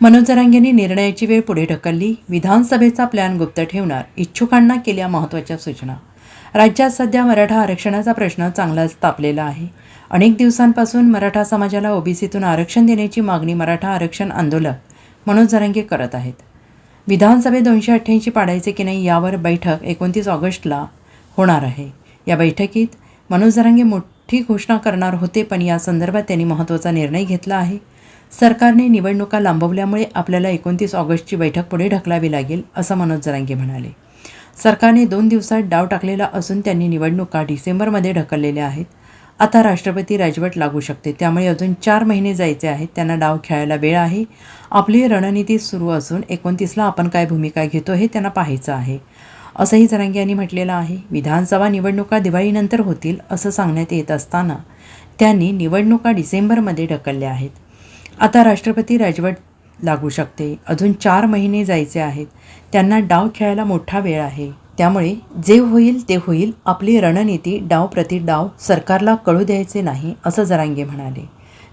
मनोज जरांगेंनी निर्णयाची वेळ पुढे ढकलली. विधानसभेचा प्लॅन गुप्त ठेवणार इच्छुकांना केल्या महत्त्वाच्या सूचना. राज्यात सध्या मराठा आरक्षणाचा प्रश्न चांगलाच तापलेला आहे. अनेक दिवसांपासून मराठा समाजाला ओबीसीतून आरक्षण देण्याची मागणी मराठा आरक्षण आंदोलक मनोज जरांगे करत आहेत. विधानसभेत दोनशे अठ्ठ्याऐंशी पाडायचे की नाही यावर बैठक एकोणतीस ऑगस्टला होणार आहे. या बैठकीत मनोज जरांगे मोठी घोषणा करणार होते पण या संदर्भात त्यांनी महत्त्वाचा निर्णय घेतला आहे. सरकारने निवडणुका लांबवल्यामुळे आपल्याला एकोणतीस ऑगस्टची बैठक पुढे ढकलावी लागेल असं मनोज जरांगे म्हणाले. सरकारने दोन दिवसात डाव टाकलेला असून त्यांनी निवडणुका डिसेंबरमध्ये ढकललेल्या आहेत. आता राष्ट्रपती राजवट लागू शकते. त्यामुळे अजून चार महिने जायचे आहेत. त्यांना डाव खेळायला वेळ आहे. आपली रणनीती सुरू असून एकोणतीसला आपण काय भूमिका घेतो हे त्यांना पाहायचं आहे. असंही जरांगे यांनी म्हटलेलं आहे. विधानसभा निवडणुका दिवाळीनंतर होतील असं सांगण्यात येत असताना त्यांनी निवडणुका डिसेंबरमध्ये ढकलल्या आहेत. आता राष्ट्रपती राजवट लागू शकते. अजून चार महिने जायचे आहेत. त्यांना डाव खेळायला मोठा वेळ आहे. त्यामुळे जे होईल ते होईल. आपली रणनीती डाव प्रति डाव सरकारला कळू द्यायचे नाही असं जरांगे म्हणाले.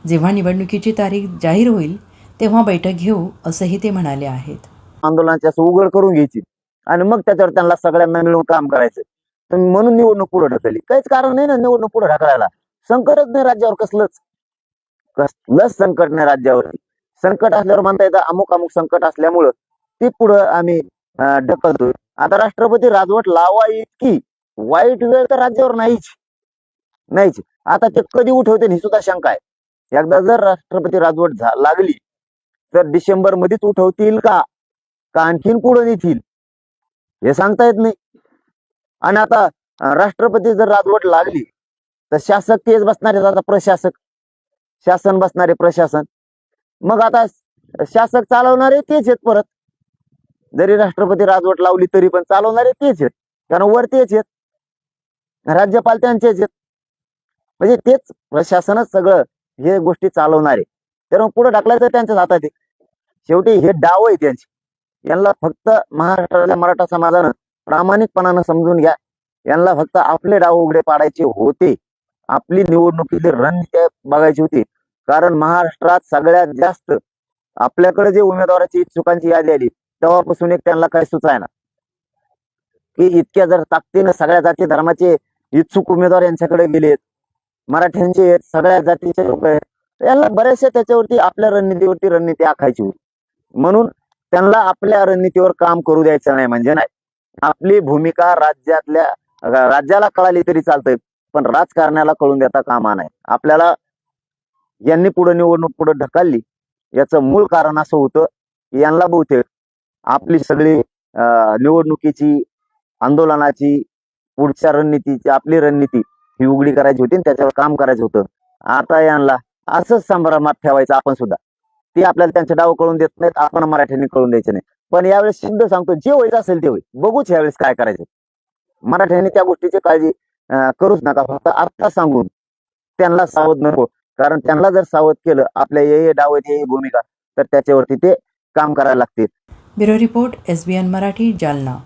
जेव्हा निवडणुकीची तारीख जाहीर होईल तेव्हा बैठक घेऊ असंही ते म्हणाले आहेत. आंदोलनाची असं उघड करून घ्यायची. आणि मग त्याच्यावर त्यांना सगळ्यांना मिळून काम करायचं. तर म्हणून निवडणूक पुढे ढकलली. काहीच कारण नाही ना निवडणूक पुढे ढकलायला. संकटच नाही राज्यावर कसलंच. कसलंच संकट नाही राज्यावरती. संकट असल्यावर म्हणता येतं अमुक अमुक संकट असल्यामुळं ती पुढं आम्ही ढकलतोय. आता राष्ट्रपती राजवट लावा इतकी वाईट वेळ तर राज्यावर नाहीच. नाहीच. आता ते कधी उठवते ही सुद्धा शंका आहे. एकदा जर राष्ट्रपती राजवट झा- लागली तर डिसेंबर मध्येच उठवतील का? का आणखीन पुढे नेतील? हे सांगता येत नाही. आणि आता राष्ट्रपती जर राजवट लागली तर शासक तेच बसणार आहेत. आता प्रशासक शासन बसणारे प्रशासन. मग आता शासक चालवणारे तेच आहेत परत. जरी राष्ट्रपती राजवट लावली तरी पण चालवणारे तेच आहेत. कारण वर तेच आहेत. राज्यपाल त्यांचेच आहेत. म्हणजे तेच प्रशासनच सगळं हे गोष्टी चालवणारे. तर मग पुढे ढकलायचं त्यांच्याच हातात आहे. शेवटी हे डाव आहे त्यांची. यांना फक्त महाराष्ट्रातल्या मराठा समाजानं प्रामाणिकपणानं समजून घ्या. यांना फक्त आपले डाव उघडे पाडायचे होते. आपली निवडणुकीची रणनीती बघायची होती. कारण महाराष्ट्रात सगळ्यात जास्त आपल्याकडे जे उमेदवाराची इच्छुकांची यादी आली तेव्हापासून एक त्यांना काय सुचायना की इतक्या जर ताकदीनं सगळ्या जाती धर्माचे इच्छुक उमेदवार यांच्याकडे गेलेत मराठ्यांचे सगळ्या जातीचे लोक आहेत यांना बऱ्याचशा त्याच्यावरती आपल्या रणनीतीवरती रणनीती आखायची होती. म्हणून त्यांना आपल्या रणनीतीवर काम करू द्यायचं नाही म्हणजे नाही. आपली भूमिका राज्यातल्या राज्याला कळाली तरी चालतंय. पण राजकारण्याला कळून देता कामा नाही आपल्याला यांनी पुढे निवडणूक पुढे ढकलली याचं मूळ कारण असं होतं की यांना बहुतेक आपली सगळी निवडणुकीची आंदोलनाची पुढच्या रणनीतीची आपली रणनीती ही उघडी करायची होती आणि त्याच्यावर काम करायचं होतं. आता यांना असंच संभ्रमात ठेवायचं आपण सुद्धा. ते आपल्याला त्यांचे डाव कळून देत नाहीत आपण मराठ्यांनी कळून द्यायचे नाही. पण यावेळेस सिद्ध सांगतो जे होईल असेल ते होईल. बघूच यावेळेस काय करायचं. मराठ्यांनी त्या गोष्टीची काळजी करूच नका. फक्त अर्थ सांगून त्यांना सावध नको. कारण त्यांना जर सावध केलं आपल्या ये डावत डाव ये ये भूमिका तर त्याच्यावरती ते काम करायला लागतील. Bureau report S B N Marathi Jalna.